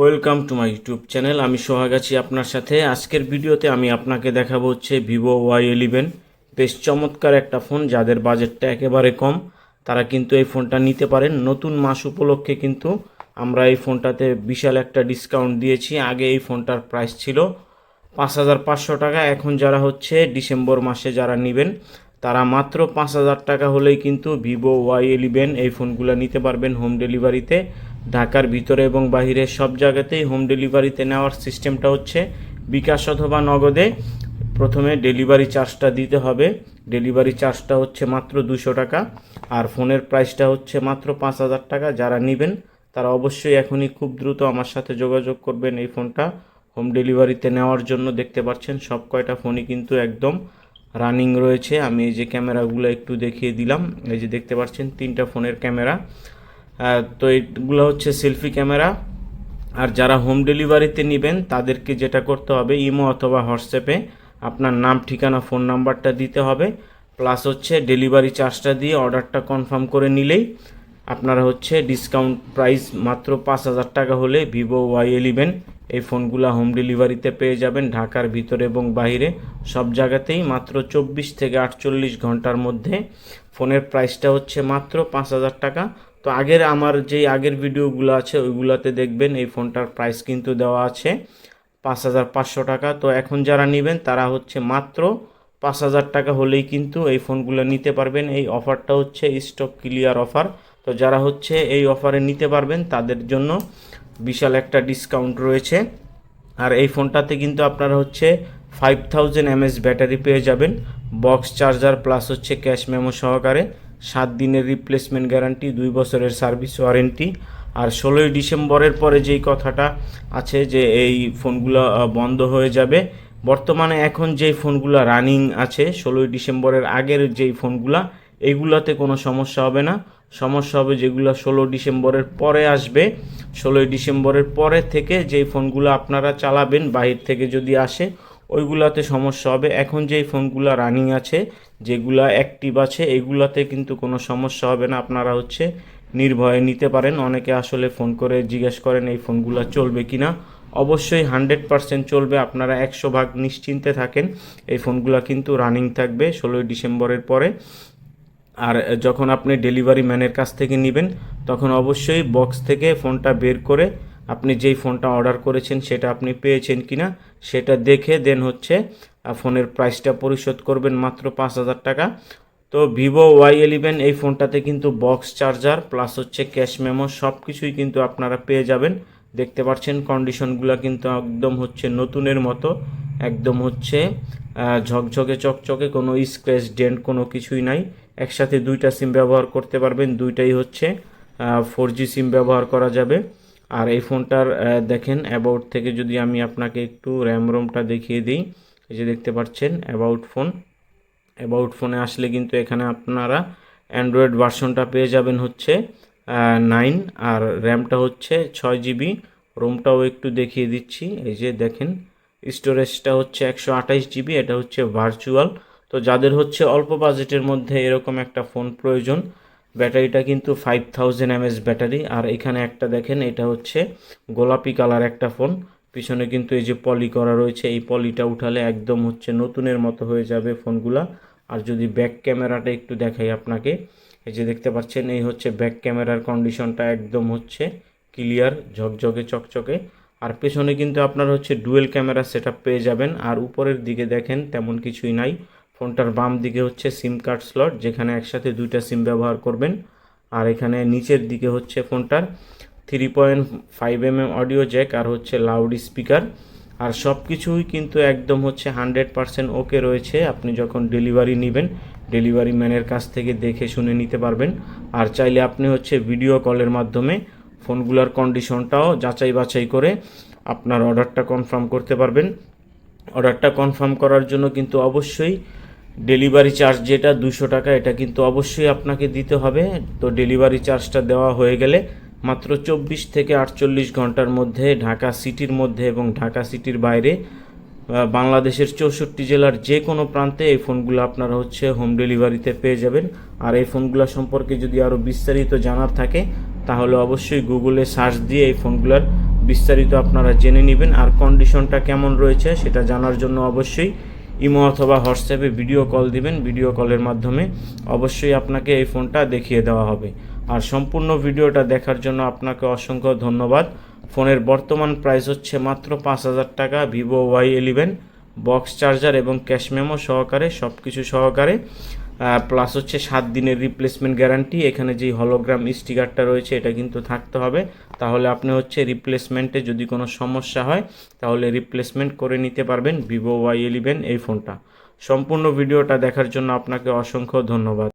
Welcome to my YouTube channel. আমি সোহাগ আছি আপনার সাথে। আজকের ভিডিওতে আমি আপনাকে দেখাবো হচ্ছে ভিভো ওয়াই ইলেভেন। বেশ চমৎকার একটা ফোন, যাদের বাজেটটা একেবারে কম, তারা কিন্তু এই ফোনটা নিতে পারেন। নতুন মাস উপলক্ষে কিন্তু আমরা এই ফোনটাতে বিশাল একটা ডিসকাউন্ট দিয়েছি। আগে এই ফোনটার প্রাইস ছিল পাঁচ হাজার পাঁচশো টাকা। এখন যারা হচ্ছে ডিসেম্বর মাসে যারা নেবেন, তারা মাত্র পাঁচ হাজার টাকা হলেই কিন্তু ভিভো ওয়াই ইলেভেন এই ফোনগুলো নিতে পারবেন হোম ডেলিভারিতে। ঢাকার ভিতরে এবং বাইরে সব জায়গাতেই হোম ডেলিভারিতে নেওয়ার সিস্টেমটা হচ্ছে বিকাশ অথবা নগদে প্রথমে ডেলিভারি চার্জটা দিতে হবে। ডেলিভারি চার্জটা হচ্ছে মাত্র দুশো টাকা আর ফোনের প্রাইসটা হচ্ছে মাত্র পাঁচ হাজার টাকা। যারা নেবেন, তারা অবশ্যই এখনই খুব দ্রুত আমার সাথে যোগাযোগ করবেন এই ফোনটা। হোম ডেলিভারিতে নেওয়ার জন্য দেখতে পাচ্ছেন সব কয়টা ফোনই কিন্তু একদম রানিং রয়েছে। আমি এই যে ক্যামেরাগুলো একটু দেখিয়ে দিলাম। এই যে দেখতে পাচ্ছেন তিনটা ফোনের ক্যামেরা। তো এইগুলো হচ্ছে সেলফি ক্যামেরা। আর যারা হোম ডেলিভারিতে নেবেন, তাদেরকে যেটা করতে হবে, ইমো অথবা হোয়াটসঅ্যাপে আপনার নাম, ঠিকানা, ফোন নাম্বারটা দিতে হবে। প্লাস হচ্ছে ডেলিভারি চার্জটা দিয়ে অর্ডারটা কনফার্ম করে নিলেই আপনারা হচ্ছে ডিসকাউন্ট প্রাইস মাত্র পাঁচ হাজার টাকা হলে ভিভো ওয়াই ইলেভেন এই ফোনগুলো হোম ডেলিভারিতে পেয়ে যাবেন ঢাকার ভিতরে এবং বাইরে। সব জায়গাতেই মাত্র চব্বিশ থেকে আটচল্লিশ ঘণ্টার মধ্যে। ফোনের প্রাইসটা হচ্ছে মাত্র পাঁচ হাজার টাকা। তো আগের আমার যেই আগের ভিডিওগুলো আছে, ওইগুলোতে দেখবেন এই ফোনটার প্রাইস কিন্তু দেওয়া আছে পাঁচ হাজার পাঁচশো টাকা। তো এখন যারা নেবেন, তারা হচ্ছে মাত্র পাঁচ হাজার টাকা হলেই কিন্তু এই ফোনগুলো নিতে পারবেন। এই অফারটা হচ্ছে স্টক ক্লিয়ার অফার তো যারা হচ্ছে এই অফারে নিতে পারবেন, তাদের জন্য বিশাল একটা ডিসকাউন্ট রয়েছে। আর এই ফোনটাতে কিন্তু আপনারা হচ্ছে ফাইভ থাউজেন্ড এমএস ব্যাটারি পেয়ে যাবেন। বক্স চার্জার প্লাস হচ্ছে ক্যাশ মেমো সহকারে। সাত দিনের রিপ্লেসমেন্ট গ্যারান্টি দুই বছরের সার্ভিস ওয়ারেন্টি আর ষোলোই ডিসেম্বরের পরে যেই কথাটা আছে যে এই ফোনগুলো বন্ধ হয়ে যাবে, বর্তমানে এখন যেই ফোনগুলো রানিং আছে, ষোলোই ডিসেম্বরের আগের যেই ফোনগুলো এইগুলোতে কোনো সমস্যা হবে না। সমস্যা হবে যেগুলো ষোলো ডিসেম্বরের পরে আসবে। ষোলোই ডিসেম্বরের পরে থেকে যেই ফোনগুলো আপনারা চালাবেন, বাহির থেকে যদি আসে ওইগুলাতে সমস্যা হবে। এখন যেই ফোনগুলো রানিং আছে, যেগুলা অ্যাক্টিভ আছে এইগুলাতে কিন্তু কোনো সমস্যা হবে না। আপনারা হচ্ছে নির্ভয়ে নিতে পারেন। অনেকে আসলে ফোন করে জিজ্ঞেস করেন, এই ফোনগুলো চলবে কি না অবশ্যই হান্ড্রেড পারসেন্ট চলবে। আপনারা একশো ভাগ নিশ্চিন্তে থাকেন। এই ফোনগুলো কিন্তু রানিং থাকবে ষোলোই ডিসেম্বরের পরে। আর যখন আপনি ডেলিভারি ম্যানের কাছ থেকে নেবেন, তখন অবশ্যই বক্স থেকে ফোনটা বের করে আপনি যেই ফোনটা অর্ডার করেছেন সেটা আপনি পেয়েছেন কিনা সেটা দেখে দেন হচ্ছে ফোনের প্রাইসটা পরিশোধ করবেন মাত্র পাঁচ হাজার টাকা। তো ভিভো ওয়াই ইলেভেন এই ফোনটাতে কিন্তু বক্স চার্জার প্লাস হচ্ছে ক্যাশ মেমো সব কিছুই কিন্তু আপনারা পেয়ে যাবেন। দেখতে পাচ্ছেন কন্ডিশনগুলো কিন্তু একদম হচ্ছে নতুনের মতো, একদম হচ্ছে ঝকঝকে চকচকে, কোনো স্ক্র্যাচ ডেন্ট কোনো কিছুই নাই। একসাথে দুইটা সিম ব্যবহার করতে পারবেন, দুইটাই হচ্ছে ফোর জি সিম ব্যবহার করা যাবে। আর এই ফোনটার দেখেন অ্যাবাউট থেকে যদি আমি আপনাকে একটু র্যাম রোমটা দেখিয়ে দিই, এই যে দেখতে পাচ্ছেন অ্যাবাউট ফোন অ্যাবাউট ফোনে আসলে কিন্তু এখানে আপনারা অ্যান্ড্রয়েড ভার্সনটা পেয়ে যাবেন হচ্ছে নাইন আর র্যামটা হচ্ছে ছয় জিবি রোমটাও একটু দেখিয়ে দিচ্ছি, এই যে দেখেন স্টোরেজটা হচ্ছে একশো আঠাইশ জিবি এটা হচ্ছে ভার্চুয়াল তো যাদের হচ্ছে অল্প বাজেটের মধ্যে এরকম একটা ফোন প্রয়োজন ব্যাটারিটা কিন্তু ফাইভ থাউজেন্ড এমএস ব্যাটারি। আর এখানে একটা দেখেন, এটা হচ্ছে গোলাপি কালার একটা ফোন। পিছনে কিন্তু এই যে পলি করা রয়েছে, এই পলিটা উঠালে একদম হচ্ছে নতুনের মতো হয়ে যাবে ফোনগুলা। আর যদি ব্যাক ক্যামেরাটা একটু দেখাই আপনাকে, এই যে দেখতে পাচ্ছেন, এই হচ্ছে ব্যাক ক্যামেরার কন্ডিশনটা একদম হচ্ছে ক্লিয়ার ঝকঝকে, চকচকে। আর পেছনে কিন্তু আপনার হচ্ছে ডুয়েল ক্যামেরা সেটআপ পেয়ে যাবেন। আর উপরের দিকে দেখেন, তেমন কিছুই নাই। ফোনটার বাম দিকে হচ্ছে সিম কার্ড স্লট যেখানে একসাথে দুইটা সিম ব্যবহার করবেন। আর এখানে নিচের দিকে হচ্ছে ফোনটার three point five M M audio jack আর হচ্ছে লাউড স্পিকার আর সব কিছুই কিন্তু একদম হচ্ছে হান্ড্রেড পারসেন্ট ওকে রয়েছে। আপনি যখন ডেলিভারি নেবেন ডেলিভারি ম্যানের কাছ থেকে দেখে শুনে নিতে পারবেন। আর চাইলে আপনি হচ্ছে ভিডিও কলের মাধ্যমে ফোনগুলোর কন্ডিশনটাও যাচাই বাছাই করে আপনার অর্ডারটা কনফার্ম করতে পারবেন। অর্ডারটা কনফার্ম করার জন্য কিন্তু অবশ্যই ডেলিভারি চার্জ যেটা দুশো টাকা, এটা কিন্তু অবশ্যই আপনাকে দিতে হবে। তো ডেলিভারি চার্জটা দেওয়া হয়ে গেলে মাত্র চব্বিশ থেকে আটচল্লিশ ঘণ্টার মধ্যে ঢাকা সিটির মধ্যে এবং ঢাকা সিটির বাইরে বাংলাদেশের চৌষট্টি জেলার যে কোনো প্রান্তে এই ফোনগুলো আপনারা হচ্ছে হোম ডেলিভারিতে পেয়ে যাবেন। আর এই ফোনগুলো সম্পর্কে যদি আরও বিস্তারিত জানার থাকে, তাহলে অবশ্যই গুগলে সার্চ দিয়ে এই ফোনগুলোর বিস্তারিত আপনারা জেনে নেবেন। আর কন্ডিশনটা কেমন রয়েছে সেটা জানার জন্য অবশ্যই ইমো অথবা হোয়াটসঅ্যাপে ভিডিও কল দিবেন, ভিডিও কলের মাধ্যমে অবশ্যই আপনাকে এই ফোনটা দেখিয়ে দেওয়া হবে। আর সম্পূর্ণ ভিডিওটা দেখার জন্য আপনাকে অসংখ্য ধন্যবাদ। ফোনের বর্তমান প্রাইস হচ্ছে মাত্র পাঁচ হাজার টাকা, Vivo Y eleven, box charger এবং ক্যাশ মেমো সহকারে সব কিছু সহকারে। প্লাস হচ্ছে সাত দিনের রিপ্লেসমেন্ট গ্যারান্টি এখানে যেই হলোগ্রাম স্টিকারটা রয়েছে, এটা কিন্তু থাকতে হবে। তাহলে আপনি হচ্ছে রিপ্লেসমেন্টে যদি কোনো সমস্যা হয়, তাহলে রিপ্লেসমেন্ট করে নিতে পারবেন ভিভো ওয়াই ইলেভেন এই ফোনটা সম্পূর্ণ ভিডিওটা দেখার জন্য আপনাকে অসংখ্য ধন্যবাদ।